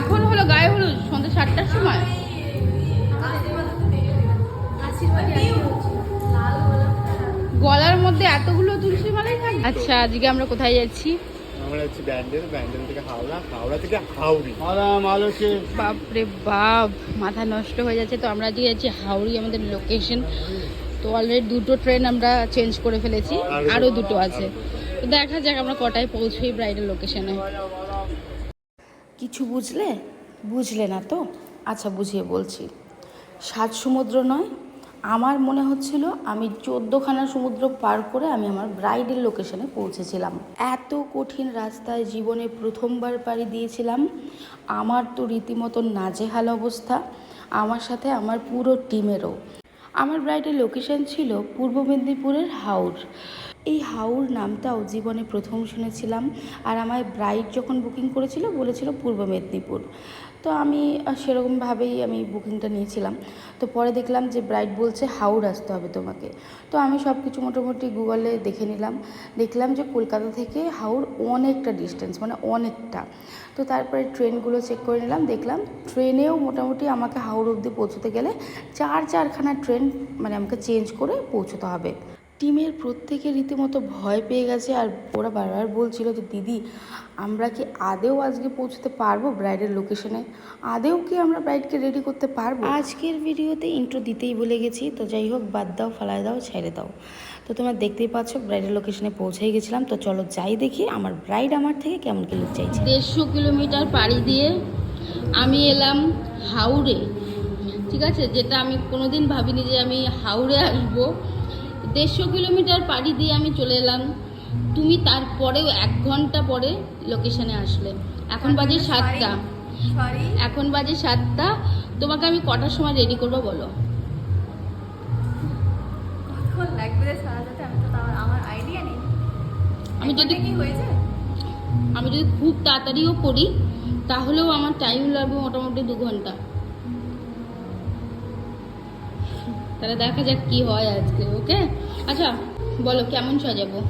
এখন হলো গায়ে হলুদ সন্ধ্যা সাতটার সময়। গলার মধ্যে এতগুলো তুলসী মালাই থাকে আচ্ছা আজকে আমরা কোথায় যাচ্ছি? আমরা হচ্ছে ব্যান্ডেল ব্যান্ডেল থেকে হাওড়া হাওড়া থেকে হাওড়ি। মালাম আলোকে বাপরে বাপ মাথা নষ্ট হয়ে যাচ্ছে। তো আমরা আজকে যাচ্ছি হাওড়ি আমাদের লোকেশন তো অলরেডি দুটো ট্রেন আমরা চেঞ্জ করে ফেলেছি আরও দুটো। আছে। তো দেখা যাক আমরা কটায় পৌঁছই ব্রাইডের লোকেশনে কিছু বুঝলে? বুঝলে না তো? আচ্ছা বুঝিয়ে বলছি। সাত সমুদ্র নয়, আমার মনে হচ্ছিল আমি চোদ্দোখানা সমুদ্র পার করে আমি আমার ব্রাইডের লোকেশনে পৌঁছেছিলাম। এত কঠিন রাস্তায় জীবনে প্রথমবার পাড়ি দিয়েছিলাম। আমার তো রীতিমতো নাজেহাল অবস্থা, আমার সাথে আমার পুরো টিমেরও। আমার ব্রাইডের লোকেশন ছিল পূর্ব মেদিনীপুরের হাওড় এই হাওড় নামটাও জীবনে প্রথম শুনেছিলাম। আর আমার ব্রাইড যখন বুকিং করেছিল, বলেছিল পূর্ব মেদিনীপুর। তো আমি সেরকমভাবেই আমি বুকিংটা নিয়েছিলাম। তো পরে দেখলাম যে ব্রাইড বলছে হাওড় আসতে হবে তোমাকে। তো আমি সব কিছু মোটামুটি গুগলে দেখে নিলাম। দেখলাম যে কলকাতা থেকে হাওড় অনেকটা ডিস্টেন্স মানে অনেকটা। তো তারপরে ট্রেনগুলো চেক করে নিলাম, দেখলাম ট্রেনেও মোটামুটি আমাকে হাওড় অবধি পৌঁছতে গেলে চার চারখানা ট্রেন মানে আমাকে চেঞ্জ করে পৌঁছতে হবে। টিমের প্রত্যেকে রীতিমতো ভয় পেয়ে গেছে আর ওরা বারবার বলছিল যে দিদি আমরা কি আদেও আজকে পৌঁছতে পারব ব্রাইডের লোকেশনে? আদেও কি আমরা ব্রাইডকে রেডি করতে পারব? আজকের ভিডিওতে ইন্ট্রো দিতেই ভুলে গেছি তো যাই হোক বাদ দাও ফালাই দাও ছেড়ে দাও। তো তোমরা দেখতেই পাচ্ছ ব্রাইডের লোকেশনে পৌঁছেই গেছিলাম। তো চলো যাই দেখি আমার ব্রাইড আমার থেকে কেমন কি লুক চাইছে। দেড়শো কিলোমিটার পাড়ি দিয়ে আমি এলাম হাওড়ে ঠিক আছে? যেটা আমি কোনোদিন ভাবিনি যে আমি হাওড়ে আসব। দেড়শো কিলোমিটার পাড়ি দিয়ে আমি চলে এলাম। তুমি তারপরেও এক ঘণ্টা পরে লোকেশনে আসলে। এখন বাজে সাতটা। এখন বাজে সাতটা। তোমাকে আমি কটার সময় রেডি করব বলো? আমি আমার আইডিয়া নেই। যদি আমি যদি খুব তাড়াতাড়িও করি তাহলেও আমার টাইম লাগবে মোটামুটি দু ঘণ্টা। তাহলে দেখা যাক কি হয় আজকে, ওকে? আচ্ছা বলো, কেমন সাজাবো?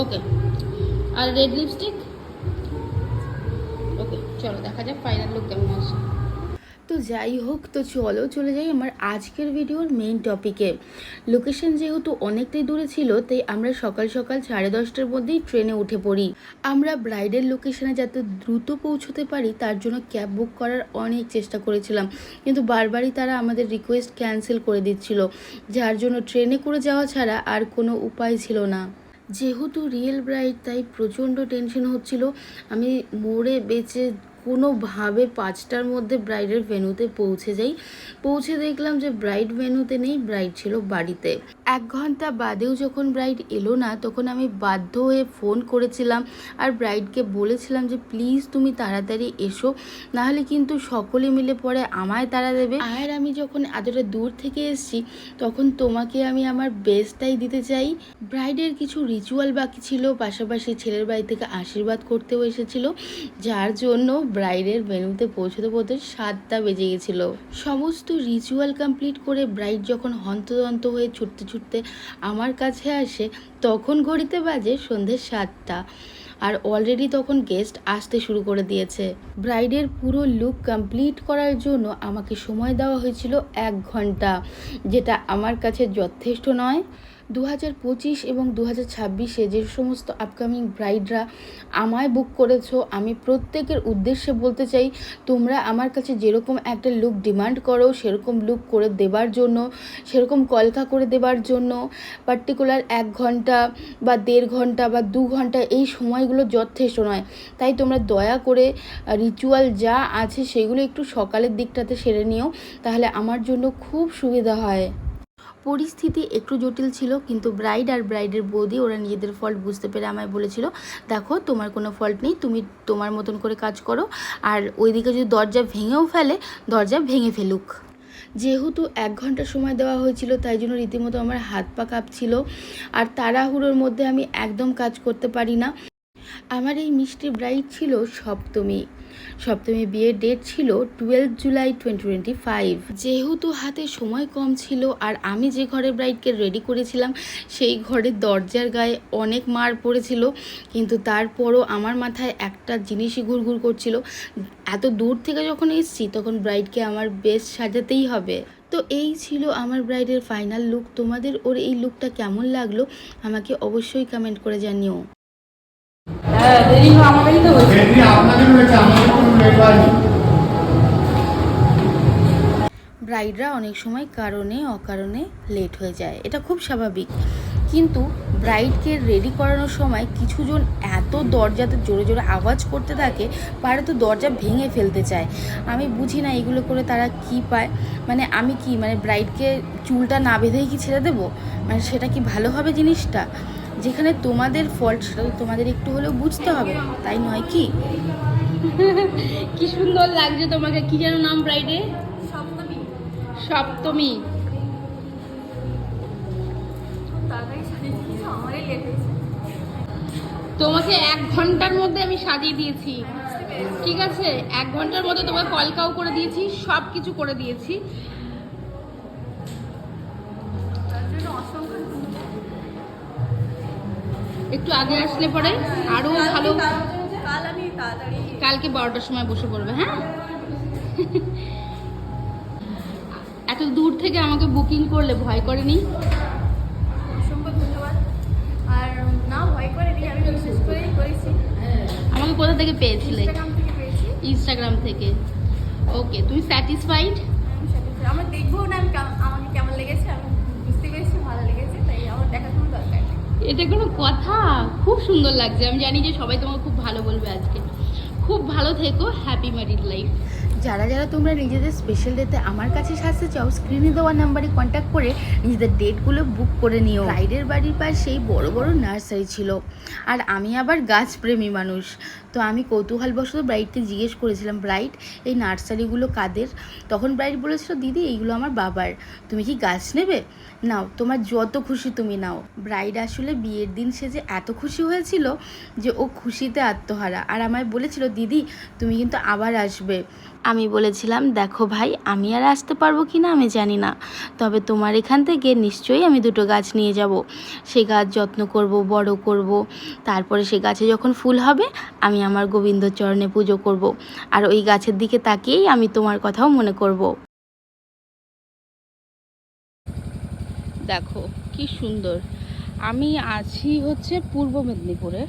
ওকে। আর রেড লিপস্টিক ওকে, চলো, দেখা যাক ফাইনাল লুক কেমন আসে। তো যাই হোক, তো চলো চলে যাই আমার আজকের ভিডিওর মেইন টপিকে লোকেশন যেহেতু অনেকটাই দূরে ছিল, তাই আমরা সকাল সকাল সাড়ে দশটার মধ্যেই ট্রেনে উঠে পড়ি। আমরা ব্রাইডের লোকেশনে যাতে দ্রুত পৌঁছতে পারি, তার জন্য ক্যাব বুক করার অনেক চেষ্টা করেছিলাম। কিন্তু বারবারই তারা আমাদের রিকোয়েস্ট ক্যান্সেল করে দিচ্ছিল। যার জন্য ট্রেনে করে যাওয়া ছাড়া আর কোনো উপায় ছিল না। যেহেতু রিয়েল ব্রাইড তাই প্রচণ্ড টেনশন হচ্ছিল। আমি মোড়ে বেঁচে কোনোভাবে পাঁচটার মধ্যে ব্রাইডের ভেন্যুতে পৌঁছে যাই। পৌঁছে দেখলাম যে ব্রাইড ভেনুতে নেই, ব্রাইড ছিল বাড়িতে। এক ঘণ্টা বাদেও যখন ব্রাইড এলো না, তখন আমি বাধ্য হয়ে ফোন করেছিলাম আর ব্রাইডকে বলেছিলাম যে, প্লিজ তুমি তাড়াতাড়ি এসো নাহলে কিন্তু সকলে মিলে পরে আমায় তাড়া দেবে। আর আমি যখন এতটা দূর থেকে এসেছি, তখন তোমাকে আমি আমার বেস্টটাই দিতে চাই। ব্রাইডের কিছু রিচুয়াল বাকি ছিল, পাশাপাশি ছেলের বাড়ি থেকে আশীর্বাদ করতেও এসেছিল, যার জন্য ব্রাইডের ভেন্যুতে পৌঁছতে পৌঁছতে সাতটা বেজে গেছিল। সমস্ত রিচুয়াল কমপ্লিট করে ব্রাইড যখন হন্তদন্ত হয়ে ছুটতে ছুটতে আমার কাছে আসে, তখন ঘড়িতে বাজে সন্ধ্যে সাতটা আর অলরেডি তখন গেস্ট আসতে শুরু করে দিয়েছে। ব্রাইডের পুরো লুক কমপ্লিট করার জন্য আমাকে সময় দেওয়া হয়েছিল এক ঘণ্টা, যেটা আমার কাছে যথেষ্ট নয়। দু পঁচিশ এবং দু হাজার ছাব্বিশে যে সমস্ত আপকামিং ব্রাইডরা আমায় বুক করেছ, আমি প্রত্যেকের উদ্দেশ্যে বলতে চাই, তোমরা আমার কাছে যেরকম একটা লুক ডিমান্ড করো, সেরকম লুক করে দেবার জন্য, সেরকম কলকা করে দেবার জন্য পার্টিকুলার এক ঘণ্টা বা দেড় ঘণ্টা বা দু ঘণ্টা এই সময়গুলো যথেষ্ট নয়। তাই তোমরা দয়া করে রিচুয়াল যা আছে সেগুলো একটু সকালের দিকটাতে সেরে নিও, তাহলে আমার জন্য খুব সুবিধা হয়। পরিস্থিতি একটু জটিল ছিল, কিন্তু ব্রাইড আর ব্রাইডের বৌদি ওরা নিজেদের ফল্ট বুঝতে পেরে আমায় বলেছিল, দেখো, তোমার কোনো ফল্ট নেই, তুমি তোমার মতন করে কাজ করো, আর ওইদিকে যদি দরজা ভেঙেও ফেলে, দরজা ভেঙে ফেলুক। যেহেতু এক ঘণ্টা সময় দেওয়া হয়েছিল, তাই জন্য রীতিমতো আমার হাত পা কাঁপছিল, আর তাড়াহুড়োর মধ্যে আমি একদম কাজ করতে পারি না। আমার এই মিষ্টি ব্রাইড ছিল সপ্তমী। সপ্তমী বিয়ের ডেট ছিল twelve July twenty twenty five যেহেতু হাতে সময় কম ছিল আর আমি যে ঘরে ব্রাইডকে রেডি করেছিলাম, সেই ঘরের দরজার গায়ে অনেক মার পড়েছিল। কিন্তু তারপরও আমার মাথায় একটা জিনিসই ঘুরঘুর করছিল। এত দূর থেকে যখন এসেছি, তখন ব্রাইডকে আমার বেশ সাজাতেই হবে। তো এই ছিল আমার ব্রাইডের ফাইনাল লুক তোমাদের ওর এই লুকটা কেমন লাগল? আমাকে অবশ্যই কমেন্ট করে জানিও। হ্যাঁ দেরি আমাদেরই তো হয়েছে। আপনাদের হয়েছে আমাদের কোনো লেট হয়নি ব্রাইডরা অনেক সময় কারণে অকারণে লেট হয়ে যায়। এটা খুব স্বাভাবিক। কিন্তু ব্রাইডকে রেডি করানোর সময় কিছুজন এত দরজাতে জোরে জোরে আওয়াজ করতে থাকে পারে তো দরজা ভেঙে ফেলতে চায়। আমি বুঝি না এগুলো করে তারা কি পায়। মানে আমি কি মানে ব্রাইডকে চুলটা না বেঁধেই কি ছেড়ে দেবো? মানে সেটা কি ভালো হবে জিনিসটা? যেখানে তোমাদের ফল্ট সেটা তো তোমাদের একটু হলেও বুঝতে হবে তাই নয় কি? কি সুন্দর লাগছে তোমাকে কি যেন নাম ব্রাইডে সপ্তমী। তোমাকে এক ঘণ্টার মধ্যে আমি সাজিয়ে দিয়েছি। ঠিক আছে এক ঘণ্টার মধ্যে তোমাকে কলকাও করে দিয়েছি সব কিছু করে দিয়েছি। একটু আগে আসলে পরে আরও ভালো। কালকে বারোটার সময় বসে পড়বে হ্যাঁ? এত দূর থেকে আমাকে বুকিং করলে ভয় করেনি? আমাকে কোথা থেকে পেয়েছিলে? ইনস্টাগ্রাম থেকে ইনস্টাগ্রাম থেকে। ওকে তুমি স্যাটিসফাইড এটা কোনো কথা? খুব সুন্দর লাগছে। আমি জানি যে সবাই তোমাকে খুব ভালো বলবে আজকে। খুব ভালো থেকো। হ্যাপি ম্যারিড লাইফ যারা যারা তোমরা নিজেদের স্পেশাল ডেতে আমার কাছে সাজতে চাও স্ক্রিনে দেওয়া নাম্বারে কন্ট্যাক্ট করে নিজেদের ডেটগুলো বুক করে নিও। রাইডের বাড়ির পাশেই বড় বড় নার্সারি ছিল। আর আমি আবার গাছপ্রেমী মানুষ। তো আমি কৌতূহলবশত ব্রাইডকে জিজ্ঞেস করেছিলাম ব্রাইড এই নার্সারিগুলো কাদের? তখন ব্রাইড বলেছিল, দিদি, এইগুলো আমার বাবার। তুমি কি গাছ নেবে? নাও, তোমার যত খুশি তুমি নাও। ব্রাইড আসলে বিয়ের দিন সে যে এত খুশি হয়েছিল যে ও খুশিতে আত্মহারা। আর আমায় বলেছিল, দিদি, তুমি কিন্তু আবার আসবে। আমি বলেছিলাম, দেখো ভাই, আমি আর আসতে পারব কি না আমি জানি না। তবে তোমার এখান থেকে নিশ্চয়ই আমি দুটো গাছ নিয়ে যাব। সেই গাছ যত্ন করব, বড় করব। তারপরে সে গাছে যখন ফুল হবে, আমি আমার গোবিন্দ চরণে পুজো করব। আর ওই গাছের দিকে তাকিয়েই আমি তোমার কথাও মনে করব। দেখো, কি সুন্দর। আমি আছি হচ্ছে পূর্ব মেদিনীপুরে।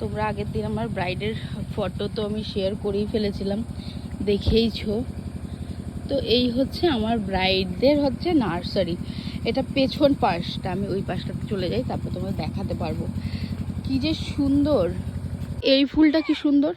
তোমরা আগের দিন আমার ব্রাইডের ফটো তো আমি শেয়ার করেই ফেলেছিলাম। দেখেইছো। তো এই হচ্ছে আমার ব্রাইডদের হচ্ছে নার্সারি। এটা পেছন পাশটা, আমি ওই পাশটাতে চলে যাই, তারপর তোমাকে দেখাতে পারব। কি যে সুন্দর! এই ফুলটা কি সুন্দর?